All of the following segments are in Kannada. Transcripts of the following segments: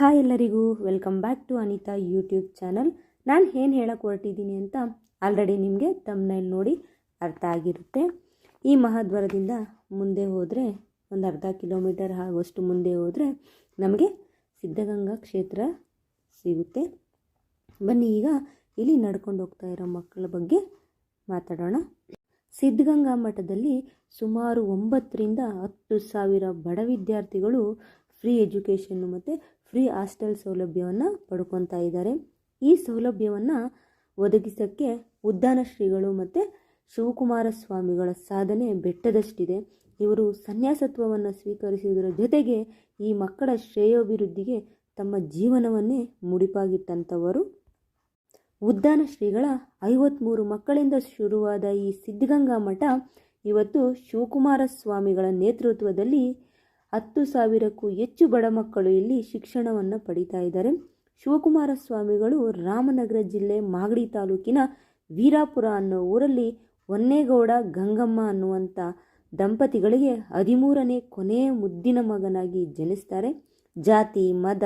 ಹಾಯ್ ಎಲ್ಲರಿಗೂ welcome back to Anita YouTube channel ನಾನು ಏನು ಹೇಳಕ್ಕೆ ಹೊರಟಿದ್ದೀನಿ ಅಂತ ಆಲ್ರೆಡಿ ನಿಮಗೆ ತಮ್ಮನಲ್ಲಿ ನೋಡಿ ಅರ್ಥ ಆಗಿರುತ್ತೆ. ಈ ಮಹಾದ್ವಾರದಿಂದ ಮುಂದೆ ಹೋದರೆ, ಒಂದು ಅರ್ಧ ಕಿಲೋಮೀಟರ್ ಆಗುವಷ್ಟು ಮುಂದೆ ಹೋದರೆ ನಮಗೆ ಸಿದ್ಧಗಂಗಾ ಕ್ಷೇತ್ರ ಸಿಗುತ್ತೆ. ಬನ್ನಿ ಈಗ ಇಲ್ಲಿ ನಡ್ಕೊಂಡು ಹೋಗ್ತಾ ಇರೋ ಮಕ್ಕಳ ಬಗ್ಗೆ ಮಾತಾಡೋಣ. ಸಿದ್ಧಗಂಗಾ ಮಠದಲ್ಲಿ ಸುಮಾರು ಒಂಬತ್ತರಿಂದ ಹತ್ತು ಸಾವಿರ ಬಡ ವಿದ್ಯಾರ್ಥಿಗಳು ಫ್ರೀ ಎಜುಕೇಷನ್ನು ಮತ್ತು ಫ್ರೀ ಹಾಸ್ಟೆಲ್ ಸೌಲಭ್ಯವನ್ನು ಪಡ್ಕೊತಾ ಇದ್ದಾರೆ. ಈ ಸೌಲಭ್ಯವನ್ನು ಒದಗಿಸೋಕ್ಕೆ ಉದ್ದಾನ ಶ್ರೀಗಳು ಮತ್ತು ಶಿವಕುಮಾರ ಸ್ವಾಮಿಗಳ ಸಾಧನೆ ಬೆಟ್ಟದಷ್ಟಿದೆ. ಇವರು ಸನ್ಯಾಸತ್ವವನ್ನು ಸ್ವೀಕರಿಸುವುದರ ಜೊತೆಗೆ ಈ ಮಕ್ಕಳ ಶ್ರೇಯೋಭಿವೃದ್ಧಿಗೆ ತಮ್ಮ ಜೀವನವನ್ನೇ ಮುಡಿಪಾಗಿಟ್ಟಂಥವರು. ಉದ್ದಾನ ಶ್ರೀಗಳ ಐವತ್ತ್ಮೂರು ಮಕ್ಕಳಿಂದ ಶುರುವಾದ ಈ ಸಿದ್ಧಗಂಗಾ ಮಠ ಇವತ್ತು ಶಿವಕುಮಾರ ಸ್ವಾಮಿಗಳ ನೇತೃತ್ವದಲ್ಲಿ ಹತ್ತು ಸಾವಿರಕ್ಕೂ ಹೆಚ್ಚು ಬಡ ಮಕ್ಕಳು ಇಲ್ಲಿ ಶಿಕ್ಷಣವನ್ನು ಪಡೀತಾ ಇದ್ದಾರೆ. ಶಿವಕುಮಾರ ಸ್ವಾಮಿಗಳು ರಾಮನಗರ ಜಿಲ್ಲೆ ಮಾಗಡಿ ತಾಲೂಕಿನ ವೀರಾಪುರ ಅನ್ನೋ ಊರಲ್ಲಿ ಹೊನ್ನೇಗೌಡ, ಗಂಗಮ್ಮ ಅನ್ನುವಂಥ ದಂಪತಿಗಳಿಗೆ ಹದಿಮೂರನೇ ಕೊನೆಯ ಮುದ್ದಿನ ಮಗನಾಗಿ ಜನಿಸ್ತಾರೆ. ಜಾತಿ ಮದ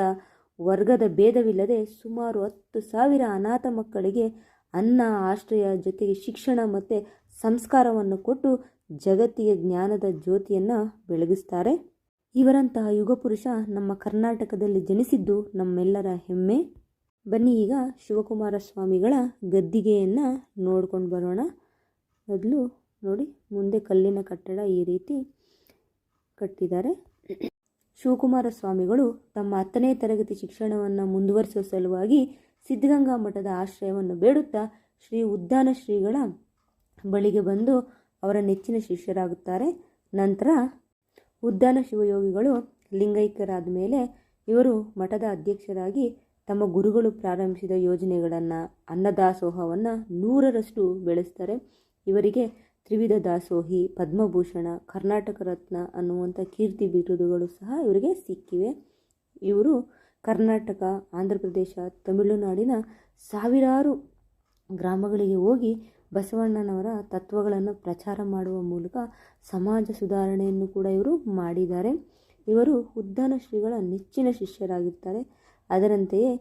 ವರ್ಗದ ಭೇದವಿಲ್ಲದೆ ಸುಮಾರು ಹತ್ತು ಸಾವಿರ ಅನಾಥ ಮಕ್ಕಳಿಗೆ ಅನ್ನ, ಆಶ್ರಯ ಜೊತೆಗೆ ಶಿಕ್ಷಣ ಮತ್ತು ಸಂಸ್ಕಾರವನ್ನು ಕೊಟ್ಟು ಜಗತ್ತಿಗೆ ಜ್ಞಾನದ ಜ್ಯೋತಿಯನ್ನು ಬೆಳಗಿಸ್ತಾರೆ. ಇವರಂತಹ ಯುಗಪುರುಷ ನಮ್ಮ ಕರ್ನಾಟಕದಲ್ಲಿ ಜನಿಸಿದ್ದು ನಮ್ಮೆಲ್ಲರ ಹೆಮ್ಮೆ. ಬನ್ನಿ ಈಗ ಶಿವಕುಮಾರ ಸ್ವಾಮಿಗಳ ಗದ್ದಿಗೆಯನ್ನು ನೋಡ್ಕೊಂಡು ಬರೋಣ. ಮೊದಲು ನೋಡಿ, ಮುಂದೆ ಕಲ್ಲಿನ ಕಟ್ಟಡ ಈ ರೀತಿ ಕಟ್ಟಿದ್ದಾರೆ. ಶಿವಕುಮಾರ ಸ್ವಾಮಿಗಳು ತಮ್ಮ ಹತ್ತನೇ ತರಗತಿ ಶಿಕ್ಷಣವನ್ನು ಮುಂದುವರಿಸುವ ಸಲುವಾಗಿ ಸಿದ್ಧಗಂಗಾ ಮಠದ ಆಶ್ರಯವನ್ನು ಬೇಡುತ್ತಾ ಶ್ರೀ ಉದ್ದಾನ ಶ್ರೀಗಳ ಬಳಿಗೆ ಬಂದು ಅವರ ನೆಚ್ಚಿನ ಶಿಷ್ಯರಾಗುತ್ತಾರೆ. ನಂತರ ಉದ್ದಾನ ಶಿವಯೋಗಿಗಳು ಲಿಂಗೈಕ್ಯರಾದ ಮೇಲೆ ಇವರು ಮಠದ ಅಧ್ಯಕ್ಷರಾಗಿ ತಮ್ಮ ಗುರುಗಳು ಪ್ರಾರಂಭಿಸಿದ ಯೋಜನೆಗಳನ್ನು ಅನ್ನದಾಸೋಹವನ್ನು ನೂರರಷ್ಟು ಬೆಳೆಸ್ತಾರೆ. ಇವರಿಗೆ ತ್ರಿವಿಧ ದಾಸೋಹಿ, ಪದ್ಮಭೂಷಣ, ಕರ್ನಾಟಕ ರತ್ನ ಅನ್ನುವಂಥ ಕೀರ್ತಿ ಬಿರುದುಗಳು ಸಹ ಇವರಿಗೆ ಸಿಕ್ಕಿವೆ. ಇವರು ಕರ್ನಾಟಕ, ಆಂಧ್ರ ಪ್ರದೇಶ, ತಮಿಳುನಾಡಿನ ಸಾವಿರಾರು ಗ್ರಾಮಗಳಿಗೆ ಹೋಗಿ ಬಸವಣ್ಣನವರ ತತ್ವಗಳನ್ನು ಪ್ರಚಾರ ಮಾಡುವ ಮೂಲಕ ಸಮಾಜ ಸುಧಾರಣೆಯನ್ನು ಕೂಡ ಇವರು ಮಾಡಿದ್ದಾರೆ. ಇವರು ಉದ್ದಾನ ಶ್ರೀಗಳ ನೆಚ್ಚಿನ ಶಿಷ್ಯರಾಗಿರ್ತಾರೆ. ಅದರಂತೆಯೇ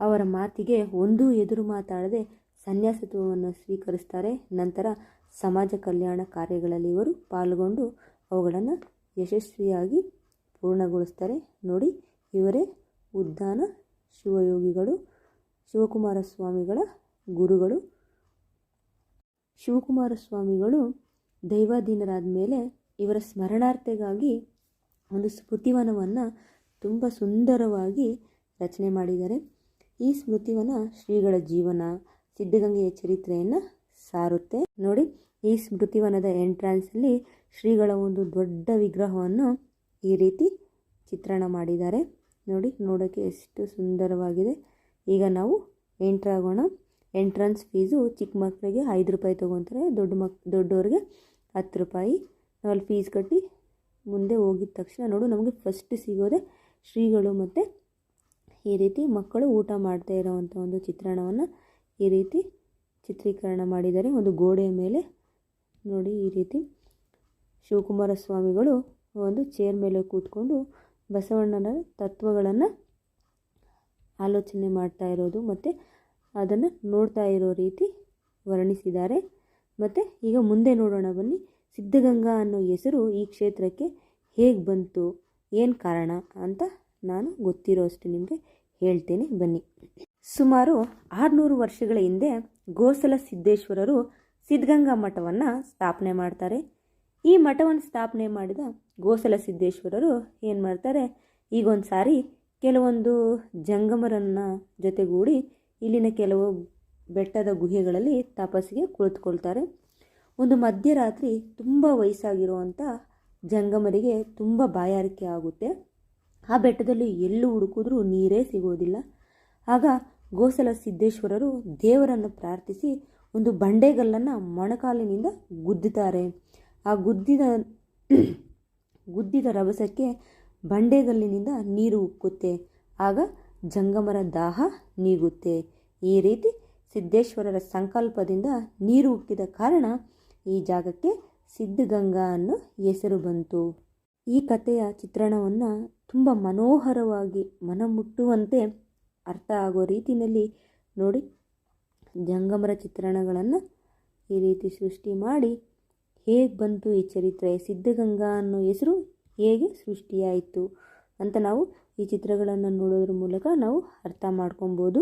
ಅವರ ಮಾತಿಗೆ ಒಂದೂ ಎದುರು ಮಾತಾಡದೆ ಸನ್ಯಾಸತ್ವವನ್ನು ಸ್ವೀಕರಿಸ್ತಾರೆ. ನಂತರ ಸಮಾಜ ಕಲ್ಯಾಣ ಕಾರ್ಯಗಳಲ್ಲಿ ಇವರು ಪಾಲ್ಗೊಂಡು ಅವುಗಳನ್ನು ಯಶಸ್ವಿಯಾಗಿ ಪೂರ್ಣಗೊಳಿಸ್ತಾರೆ. ನೋಡಿ, ಇವರೇ ಉದ್ದಾನ ಶಿವಯೋಗಿಗಳು ಶಿವಕುಮಾರ ಸ್ವಾಮಿಗಳ ಗುರುಗಳು ಶಿವಕುಮಾರ ಸ್ವಾಮಿಗಳು ದೈವಾಧೀನರಾದ ಮೇಲೆ ಇವರ ಸ್ಮರಣಾರ್ಥೆಗಾಗಿ ಒಂದು ಸ್ಮೃತಿವನವನ್ನು ತುಂಬ ಸುಂದರವಾಗಿ ರಚನೆ ಮಾಡಿದ್ದಾರೆ. ಈ ಸ್ಮೃತಿವನ ಶ್ರೀಗಳ ಜೀವನ, ಸಿದ್ಧಗಂಗೆಯ ಚರಿತ್ರೆಯನ್ನು ಸಾರುತ್ತೆ. ನೋಡಿ, ಈ ಸ್ಮೃತಿವನದ ಎಂಟ್ರಾನ್ಸಲ್ಲಿ ಶ್ರೀಗಳ ಒಂದು ದೊಡ್ಡ ವಿಗ್ರಹವನ್ನು ಈ ರೀತಿ ಚಿತ್ರಣ ಮಾಡಿದ್ದಾರೆ. ನೋಡಿ ನೋಡೋಕ್ಕೆ ಎಷ್ಟು ಸುಂದರವಾಗಿದೆ. ಈಗ ನಾವು ಎಂಟ್ರಾಗೋಣ ಎಂಟ್ರೆನ್ಸ್ ಫೀಸು ಚಿಕ್ಕ ಮಕ್ಕಳಿಗೆ ಐದು ರೂಪಾಯಿ ತೊಗೊತಾರೆ, ದೊಡ್ಡ ಮಕ್, ದೊಡ್ಡವ್ರಿಗೆ ಹತ್ತು ರೂಪಾಯಿ. ಅಲ್ಲಿ ಫೀಸ್ ಕಟ್ಟಿ ಮುಂದೆ ಹೋಗಿದ ತಕ್ಷಣ ನೋಡು ನಮಗೆ ಫಸ್ಟ್ ಸಿಗೋದೆ ಶ್ರೀಗಳು ಮತ್ತು ಈ ರೀತಿ ಮಕ್ಕಳು ಊಟ ಮಾಡ್ತಾ ಇರೋವಂಥ ಒಂದು ಚಿತ್ರಣವನ್ನು ಈ ರೀತಿ ಚಿತ್ರೀಕರಣ ಮಾಡಿದ್ದಾರೆ. ಒಂದು ಗೋಡೆಯ ಮೇಲೆ ನೋಡಿ ಈ ರೀತಿ ಶಿವಕುಮಾರ ಸ್ವಾಮಿಗಳು ಒಂದು ಚೇರ್ ಮೇಲೆ ಕೂತ್ಕೊಂಡು ಬಸವಣ್ಣನ ತತ್ವಗಳನ್ನು ಆಲೋಚನೆ ಮಾಡ್ತಾ ಇರೋದು ಮತ್ತು ಅದನ್ನು ನೋಡ್ತಾ ಇರೋ ರೀತಿ ವರ್ಣಿಸಿದ್ದಾರೆ. ಮತ್ತು ಈಗ ಮುಂದೆ ನೋಡೋಣ, ಬನ್ನಿ. ಸಿದ್ಧಗಂಗಾ ಅನ್ನೋ ಹೆಸರು ಈ ಕ್ಷೇತ್ರಕ್ಕೆ ಹೇಗೆ ಬಂತು, ಏನು ಕಾರಣ ಅಂತ ನಾನು ಗೊತ್ತಿರೋ ಅಷ್ಟು ನಿಮಗೆ ಹೇಳ್ತೇನೆ, ಬನ್ನಿ. ಸುಮಾರು ಆರುನೂರು ವರ್ಷಗಳ ಹಿಂದೆ ಗೋಸಲ ಸಿದ್ದೇಶ್ವರರು ಸಿದ್ಧಗಂಗಾ ಮಠವನ್ನು ಸ್ಥಾಪನೆ ಮಾಡ್ತಾರೆ. ಈ ಮಠವನ್ನು ಸ್ಥಾಪನೆ ಮಾಡಿದ ಗೋಸಲ ಸಿದ್ದೇಶ್ವರರು ಏನು ಮಾಡ್ತಾರೆ ಈಗೊಂದು ಸಾರಿ ಕೆಲವೊಂದು ಜಂಗಮರನ್ನು ಜೊತೆಗೂಡಿ ಇಲ್ಲಿನ ಕೆಲವು ಬೆಟ್ಟದ ಗುಹೆಗಳಲ್ಲಿ ತಪಸ್ಸಿಗೆ ಕುಳಿತುಕೊಳ್ತಾರೆ. ಒಂದು ಮಧ್ಯರಾತ್ರಿ ತುಂಬ ವಯಸ್ಸಾಗಿರುವಂಥ ಜಂಗಮರಿಗೆ ತುಂಬ ಬಾಯಾರಿಕೆ ಆಗುತ್ತೆ. ಆ ಬೆಟ್ಟದಲ್ಲಿ ಎಲ್ಲೂ ಹುಡುಕಿದ್ರೂ ನೀರೇ ಸಿಗೋದಿಲ್ಲ. ಆಗ ಗೋಸಲ ಸಿದ್ದೇಶ್ವರರು ದೇವರನ್ನು ಪ್ರಾರ್ಥಿಸಿ ಒಂದು ಬಂಡೆಗಲ್ಲನ್ನು ಮೊಣಕಾಲಿನಿಂದ ಗುದ್ದುತ್ತಾರೆ ಆ ಗುದ್ದಿದ ಗುದ್ದಿದ ರಭಸಕ್ಕೆ ಬಂಡೆಗಲ್ಲಿನಿಂದ ನೀರು ಉಕ್ಕುತ್ತೆ. ಆಗ ಜಂಗಮರ ದಾಹ ನೀಗುತ್ತೆ. ಈ ರೀತಿ ಸಿದ್ದೇಶ್ವರರ ಸಂಕಲ್ಪದಿಂದ ನೀರು ಉಕ್ಕಿದ ಕಾರಣ ಈ ಜಾಗಕ್ಕೆ ಸಿದ್ಧಗಂಗಾ ಅನ್ನೋ ಹೆಸರು ಬಂತು. ಈ ಕಥೆಯ ಚಿತ್ರಣವನ್ನು ತುಂಬ ಮನೋಹರವಾಗಿ ಮನಮುಟ್ಟುವಂತೆ ಅರ್ಥ ಆಗೋ ರೀತಿಯಲ್ಲಿ ನೋಡಿ ಜಂಗಮರ ಚಿತ್ರಣಗಳನ್ನು ಈ ರೀತಿ ಸೃಷ್ಟಿ ಮಾಡಿ ಹೇಗೆ ಬಂತು ಈ ಚರಿತ್ರೆ, ಸಿದ್ಧಗಂಗಾ ಅನ್ನೋ ಹೆಸರು ಹೇಗೆ ಸೃಷ್ಟಿಯಾಯಿತು ಅಂತ ನಾವು ಈ ಚಿತ್ರಗಳನ್ನು ನೋಡೋದ್ರ ಮೂಲಕ ನಾವು ಅರ್ಥ ಮಾಡ್ಕೊಬೋದು.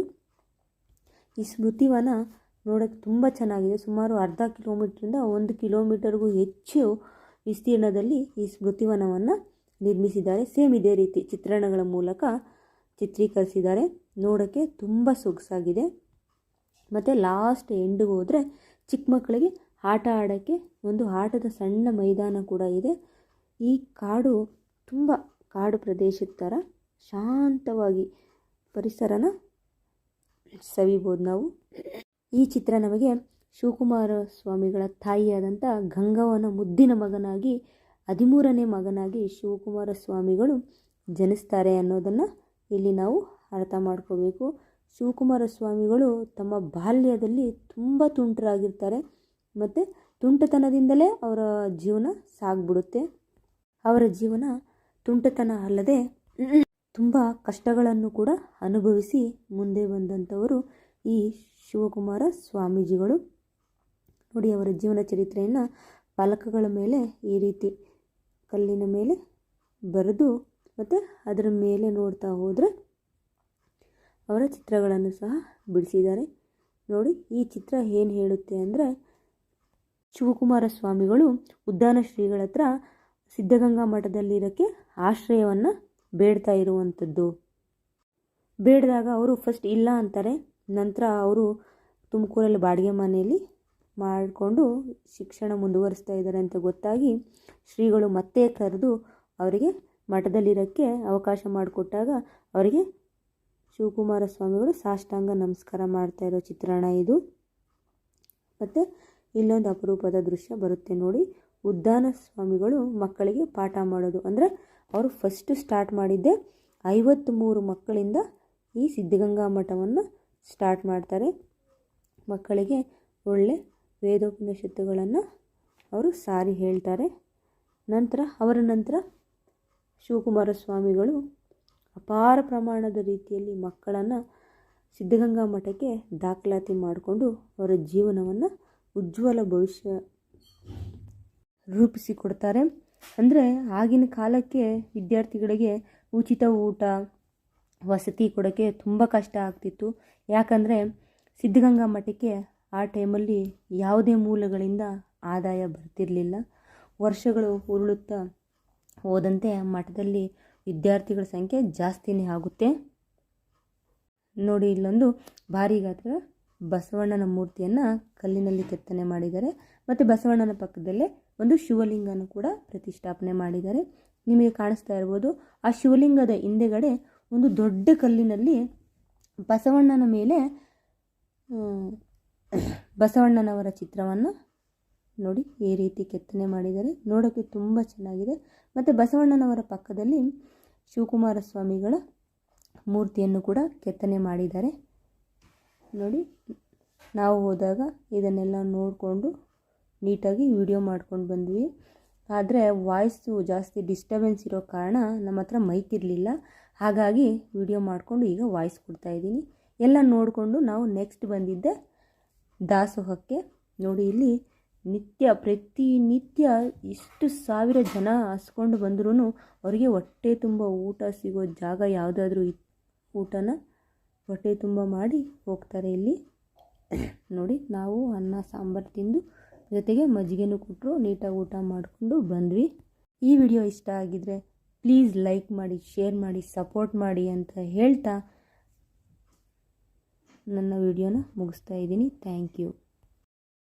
ಈ ಸ್ಮೃತಿವನ ನೋಡೋಕ್ಕೆ ತುಂಬ ಚೆನ್ನಾಗಿದೆ. ಸುಮಾರು ಅರ್ಧ ಕಿಲೋಮೀಟ್ರಿಂದ ಒಂದು ಕಿಲೋಮೀಟರ್ಗೂ ಹೆಚ್ಚು ವಿಸ್ತೀರ್ಣದಲ್ಲಿ ಈ ಸ್ಮೃತಿವನವನ್ನು ನಿರ್ಮಿಸಿದ್ದಾರೆ. ಸೇಮ್ ಇದೇ ರೀತಿ ಚಿತ್ರಣಗಳ ಮೂಲಕ ಚಿತ್ರೀಕರಿಸಿದ್ದಾರೆ. ನೋಡೋಕ್ಕೆ ತುಂಬ ಸೊಗಸಾಗಿದೆ. ಮತ್ತು ಲಾಸ್ಟ್ ಎಂಡ್ಗೆ ಹೋದರೆ ಚಿಕ್ಕ ಮಕ್ಕಳಿಗೆ ಆಟ ಆಡೋಕ್ಕೆ ಒಂದು ಆಟದ ಸಣ್ಣ ಮೈದಾನ ಕೂಡ ಇದೆ. ಈ ಕಾಡು ತುಂಬ ಕಾಡು ಪ್ರದೇಶದ ಥರ ಶಾಂತವಾಗಿ ಪರಿಸರನ ಸವಿಬೋದು ನಾವು. ಈ ಚಿತ್ರ ನಮಗೆ ಶಿವಕುಮಾರ ಸ್ವಾಮಿಗಳ ತಾಯಿಯಾದಂಥ ಗಂಗವನ ಮುದ್ದಿನ ಮಗನಾಗಿ, ಹದಿಮೂರನೇ ಮಗನಾಗಿ ಶಿವಕುಮಾರ ಸ್ವಾಮಿಗಳು ಜನಿಸ್ತಾರೆ ಅನ್ನೋದನ್ನು ಇಲ್ಲಿ ನಾವು ಅರ್ಥ ಮಾಡ್ಕೋಬೇಕು. ಶಿವಕುಮಾರ ಸ್ವಾಮಿಗಳು ತಮ್ಮ ಬಾಲ್ಯದಲ್ಲಿ ತುಂಬ ತುಂಟರಾಗಿರ್ತಾರೆ. ಮತ್ತು ತುಂಟತನದಿಂದಲೇ ಅವರ ಜೀವನ ಸಾಗ್ಬಿಡುತ್ತೆ. ಅವರ ಜೀವನ ತುಂಟತನ ಅಲ್ಲದೆ ತುಂಬ ಕಷ್ಟಗಳನ್ನು ಕೂಡ ಅನುಭವಿಸಿ ಮುಂದೆ ಬಂದಂಥವರು ಈ ಶಿವಕುಮಾರ ಸ್ವಾಮೀಜಿಗಳು. ನೋಡಿ, ಅವರ ಜೀವನ ಚರಿತ್ರೆಯನ್ನು ಫಲಕಗಳ ಮೇಲೆ ಈ ರೀತಿ ಕಲ್ಲಿನ ಮೇಲೆ ಬರೆದು ಮತ್ತು ಅದರ ಮೇಲೆ ನೋಡ್ತಾ ಹೋದರೆ ಅವರ ಚಿತ್ರಗಳನ್ನು ಸಹ ಬಿಡಿಸಿದ್ದಾರೆ. ನೋಡಿ, ಈ ಚಿತ್ರ ಏನು ಹೇಳುತ್ತೆ ಅಂದರೆ, ಶಿವಕುಮಾರ ಸ್ವಾಮಿಗಳು ಉದ್ದಾನ ಶ್ರೀಗಳ ಹತ್ರ ಸಿದ್ಧಗಂಗಾ ಮಠದಲ್ಲಿರೋಕ್ಕೆ ಆಶ್ರಯವನ್ನು ಬೇಡ್ತಾ ಇರುವಂಥದ್ದು. ಬೇಡಿದಾಗ ಅವರು ಫಸ್ಟ್ ಇಲ್ಲ ಅಂತಾರೆ. ನಂತರ ಅವರು ತುಮಕೂರಲ್ಲಿ ಬಾಡಿಗೆ ಮನೆಯಲ್ಲಿ ಮಾಡಿಕೊಂಡು ಶಿಕ್ಷಣ ಮುಂದುವರಿಸ್ತಾ ಇದ್ದಾರೆ ಅಂತ ಗೊತ್ತಾಗಿ ಶ್ರೀಗಳು ಮತ್ತೆ ಕರೆದು ಅವರಿಗೆ ಮಠದಲ್ಲಿರೋಕ್ಕೆ ಅವಕಾಶ ಮಾಡಿಕೊಟ್ಟಾಗ ಅವರಿಗೆ ಶಿವಕುಮಾರ ಸ್ವಾಮಿಗಳು ಸಾಷ್ಟಾಂಗ ನಮಸ್ಕಾರ ಮಾಡ್ತಾ ಇರೋ ಚಿತ್ರಣ ಇದು. ಮತ್ತು ಇಲ್ಲೊಂದು ಅಪರೂಪದ ದೃಶ್ಯ ಬರುತ್ತೆ ನೋಡಿ. ಉದ್ದಾನ ಸ್ವಾಮಿಗಳು ಮಕ್ಕಳಿಗೆ ಪಾಠ ಮಾಡೋದು. ಅಂದರೆ ಅವರು ಫಸ್ಟ್ ಸ್ಟಾರ್ಟ್ ಮಾಡಿದ್ದೆ ಐವತ್ತ್ಮೂರು ಮಕ್ಕಳಿಂದ ಈ ಸಿದ್ಧಗಂಗಾ ಮಠವನ್ನು ಸ್ಟಾರ್ಟ್ ಮಾಡ್ತಾರೆ. ಮಕ್ಕಳಿಗೆ ಒಳ್ಳೆ ವೇದೋಪನಿಷತ್ತುಗಳನ್ನು ಅವರು ಸಾರಿ ಹೇಳ್ತಾರೆ. ನಂತರ, ಅವರ ನಂತರ ಶಿವಕುಮಾರ ಸ್ವಾಮಿಗಳು ಅಪಾರ ಪ್ರಮಾಣದ ರೀತಿಯಲ್ಲಿ ಮಕ್ಕಳನ್ನು ಸಿದ್ಧಗಂಗಾ ಮಠಕ್ಕೆ ದಾಖಲಾತಿ ಮಾಡಿಕೊಂಡು ಅವರ ಜೀವನವನ್ನು ಉಜ್ವಲ ಭವಿಷ್ಯ ರೂಪಿಸಿಕೊಡ್ತಾರೆ ಅಂದರೆ ಆಗಿನ ಕಾಲಕ್ಕೆ ವಿದ್ಯಾರ್ಥಿಗಳಿಗೆ ಉಚಿತ ಊಟ, ವಸತಿ ಕೊಡೋಕ್ಕೆ ತುಂಬ ಕಷ್ಟ ಆಗ್ತಿತ್ತು. ಯಾಕಂದರೆ ಸಿದ್ಧಗಂಗಾ ಮಠಕ್ಕೆ ಆ ಟೈಮಲ್ಲಿ ಯಾವುದೇ ಮೂಲಗಳಿಂದ ಆದಾಯ ಬರ್ತಿರಲಿಲ್ಲ. ವರ್ಷಗಳು ಉರುಳುತ್ತಾ ಹೋದಂತೆ ಮಠದಲ್ಲಿ ವಿದ್ಯಾರ್ಥಿಗಳ ಸಂಖ್ಯೆ ಜಾಸ್ತಿನೇ ಆಗುತ್ತೆ. ನೋಡಿ, ಇಲ್ಲೊಂದು ಭಾರಿ ಗಾತ್ರದ ಬಸವಣ್ಣನ ಮೂರ್ತಿಯನ್ನು ಕಲ್ಲಿನಲ್ಲಿ ಕೆತ್ತನೆ ಮಾಡಿದ್ದಾರೆ. ಮತ್ತು ಬಸವಣ್ಣನ ಪಕ್ಕದಲ್ಲೇ ಒಂದು ಶಿವಲಿಂಗನ ಕೂಡ ಪ್ರತಿಷ್ಠಾಪನೆ ಮಾಡಿದ್ದಾರೆ. ನಿಮಗೆ ಕಾಣಿಸ್ತಾ ಇರ್ಬೋದು, ಆ ಶಿವಲಿಂಗದ ಹಿಂದೆಗಡೆ ಒಂದು ದೊಡ್ಡ ಕಲ್ಲಿನಲ್ಲಿ ಬಸವಣ್ಣನ ಮೇಲೆ ಬಸವಣ್ಣನವರ ಚಿತ್ರವನ್ನು ನೋಡಿ ಈ ರೀತಿ ಕೆತ್ತನೆ ಮಾಡಿದ್ದಾರೆ. ನೋಡೋಕ್ಕೆ ತುಂಬ ಚೆನ್ನಾಗಿದೆ. ಮತ್ತು ಬಸವಣ್ಣನವರ ಪಕ್ಕದಲ್ಲಿ ಶಿವಕುಮಾರ ಸ್ವಾಮಿಗಳ ಮೂರ್ತಿಯನ್ನು ಕೂಡ ಕೆತ್ತನೆ ಮಾಡಿದ್ದಾರೆ. ನೋಡಿ, ನಾವು ಹೋದಾಗ ಇದನ್ನೆಲ್ಲ ನೋಡಿಕೊಂಡು ನೀಟಾಗಿ ವಿಡಿಯೋ ಮಾಡ್ಕೊಂಡು ಬಂದ್ವಿ. ಆದರೆ ವಾಯ್ಸು ಜಾಸ್ತಿ ಡಿಸ್ಟರ್ಬೆನ್ಸ್ ಇರೋ ಕಾರಣ ನಮ್ಮ ಹತ್ರ ಮೈಕ್ ಇರಲಿಲ್ಲ. ಹಾಗಾಗಿ ವಿಡಿಯೋ ಮಾಡಿಕೊಂಡು ಈಗ ವಾಯ್ಸ್ ಕೊಡ್ತಾ ಇದ್ದೀನಿ. ಎಲ್ಲ ನೋಡಿಕೊಂಡು ನಾವು ನೆಕ್ಸ್ಟ್ ಬಂದಿದ್ದೆ ದಾಸೋಹಕ್ಕೆ. ನೋಡಿ ಇಲ್ಲಿ ನಿತ್ಯ, ಪ್ರತಿನಿತ್ಯ ಇಷ್ಟು ಸಾವಿರ ಜನ ಹಸ್ಕೊಂಡು ಬಂದ್ರೂ ಅವರಿಗೆ ಹೊಟ್ಟೆ ತುಂಬ ಊಟ ಸಿಗೋ ಜಾಗ ಯಾವುದಾದ್ರೂ ಊಟನ ಹೊಟ್ಟೆ ತುಂಬ ಮಾಡಿ ಹೋಗ್ತಾರೆ ಇಲ್ಲಿ. ನೋಡಿ, ನಾವು ಅನ್ನ, ಸಾಂಬಾರು ತಿಂದು ಜೊತೆಗೆ ಮಜ್ಜಿಗೆನೂ ಕೊಟ್ಟರು ನೀಟಾಗಿ ಊಟ ಮಾಡಿಕೊಂಡು ಬಂದ್ವಿ. ಈ ವಿಡಿಯೋ ಇಷ್ಟ ಆಗಿದರೆ ಪ್ಲೀಸ್ ಲೈಕ್ ಮಾಡಿ, ಶೇರ್ ಮಾಡಿ, ಸಪೋರ್ಟ್ ಮಾಡಿ ಅಂತ ಹೇಳ್ತಾ ನನ್ನ ವಿಡಿಯೋನ ಮುಗಿಸ್ತಾ ಇದ್ದೀನಿ. Thank you.